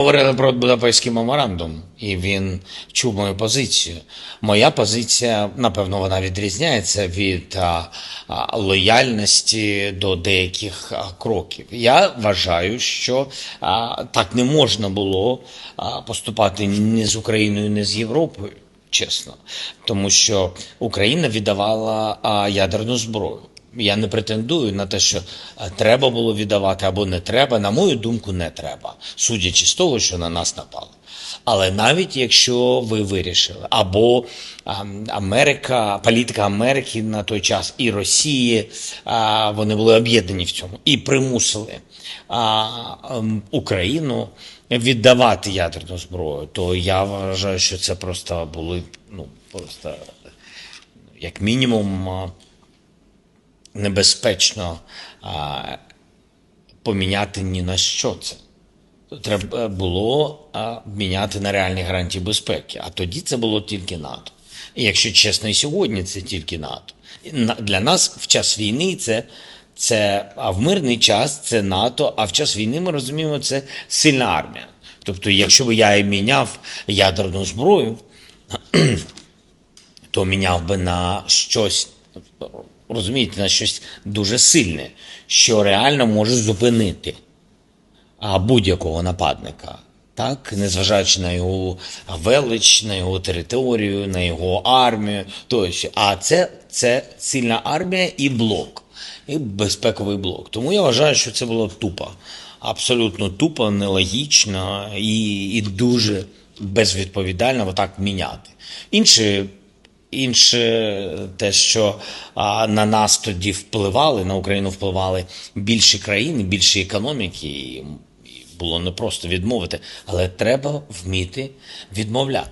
Говорили про Будапештський меморандум, і він чув мою позицію. Моя позиція, напевно, вона відрізняється від лояльності до деяких кроків. Я вважаю, що так не можна було поступати ні з Україною, ні з Європою, чесно, тому що Україна віддавала ядерну зброю. Я не претендую на те, що е, треба було віддавати або не треба. На мою думку, не треба, судячи з того, що на нас напали. Але навіть якщо ви вирішили, або Америка, політика Америки на той час і Росії, вони були об'єднані в цьому і примусили ем, Україну віддавати ядерну зброю, то я вважаю, що це просто були ну просто як мінімум. Небезпечно а, поміняти ні на що це. Треба було а, міняти на реальні гарантії безпеки. А тоді це було тільки НАТО. І якщо чесно, і сьогодні це тільки НАТО. Для нас в час війни це, це а в мирний час це НАТО, а в час війни ми розуміємо, це сильна армія. Тобто, якщо б я і міняв ядерну зброю, то міняв би на щось, розумієте, на щось дуже сильне, що реально може зупинити будь-якого нападника. Так, незважаючи на його велич, на його територію, на його армію, тощо. А це, це сильна армія і блок, і безпековий блок. Тому я вважаю, що це було тупо. Абсолютно тупо, нелогічно і, і дуже безвідповідально отак міняти. Інше Інше те, що а, на нас тоді впливали, на Україну впливали більші країни, більші економіки, і, було непросто відмовити, але треба вміти відмовляти.